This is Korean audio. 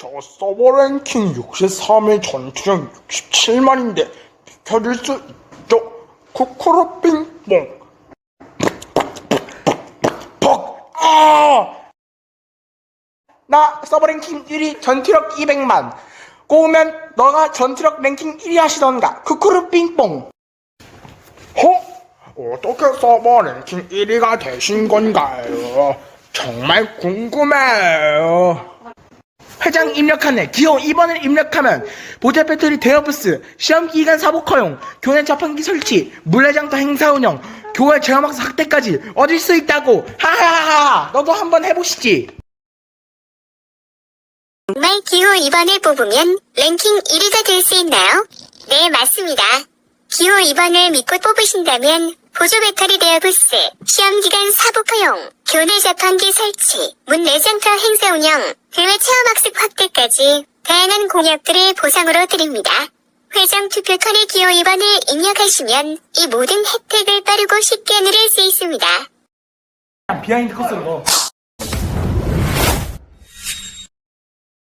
저 서버 랭킹 63위 전투력 67만인데 비켜줄 수 있죠? 코코로 빙뽕 퍽! 아! 나 서버 랭킹 1위 전투력 200만 꼬우면 너가 전투력 랭킹 1위 하시던가 쿠쿠르 빙뽕 어? 어떻게 서버 랭킹 1위가 되신 건가요? 정말 궁금해요 회장 입력하네 기호 2번을 입력하면 보조 배터리 대여부스 시험기간 사복 허용 교내 자판기 설치 물레장터 행사 운영 교회 체험학습 확대까지 얻을 수 있다고 하하하하 너도 한번 해보시지 정말 기호 2번을 뽑으면 랭킹 1위가 될 수 있나요? 네, 맞습니다. 기호 2번을 믿고 뽑으신다면 보조 배터리 대여 부스, 시험기간 사복 허용, 교내 자판기 설치, 문 내장터 행사 운영, 대외 체험학습 확대까지 다양한 공약들을 보상으로 드립니다. 회장 투표권의 기호 2번을 입력하시면 이 모든 혜택을 빠르고 쉽게 누릴 수 있습니다. 비하인드 컷으로 넣어